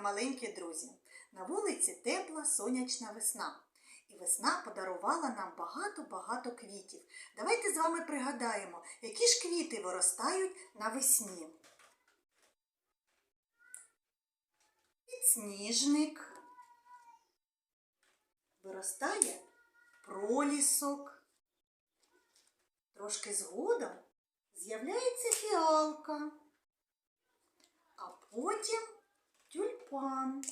маленькі друзі. На вулиці тепла сонячна весна. І весна подарувала нам багато-багато квітів. Давайте з вами пригадаємо, які ж квіти виростають навесні. Підсніжник. Виростає пролісок. Трошки згодом з'являється фіалка, а потім тюльпан.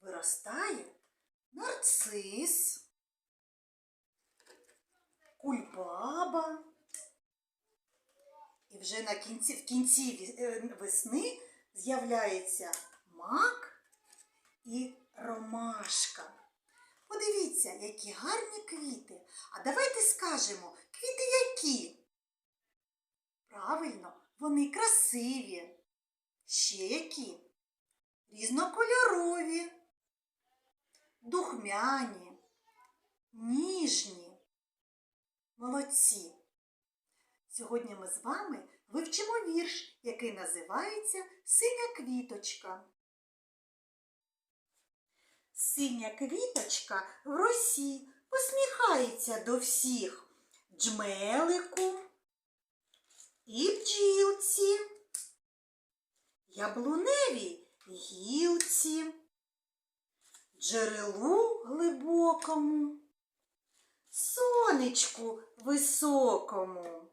Виростає нарцис, кульбаба. І вже на кінці, в кінці е, весни з'являється мак і ромашка. Подивіться, які гарні квіти. А давайте скажемо, квіти які? Правильно, вони красиві. Ще які? Різнокольорові, духмяні, ніжні. Молодці. Сьогодні ми з вами вивчимо вірш, який називається Синя квіточка. Синя квіточка в росі посміхається до всіх джмелику і бджілці, яблуневій гілці, джерелу глибокому, сонечку високому,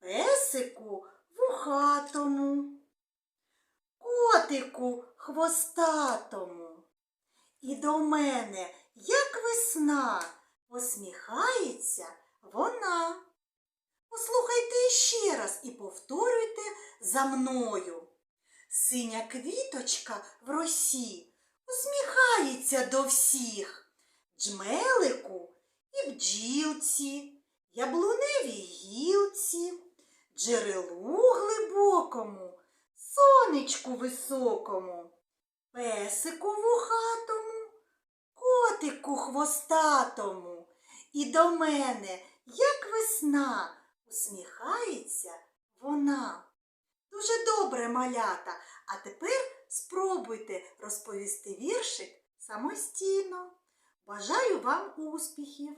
песику вухатому, котику хвостатому. І до мене, як весна, посміхається вона. Послухайте ще раз і повторюйте за мною. Синя квіточка в росі усміхається до всіх, джмелику і бджілці, яблуневій гілці, джерелу глибокому, сонечку високому, песику вухатому, котику хвостатому. І до мене, як весна, усміхається вона. Добре, малята. А тепер спробуйте розповісти віршик самостійно. Бажаю вам успіхів!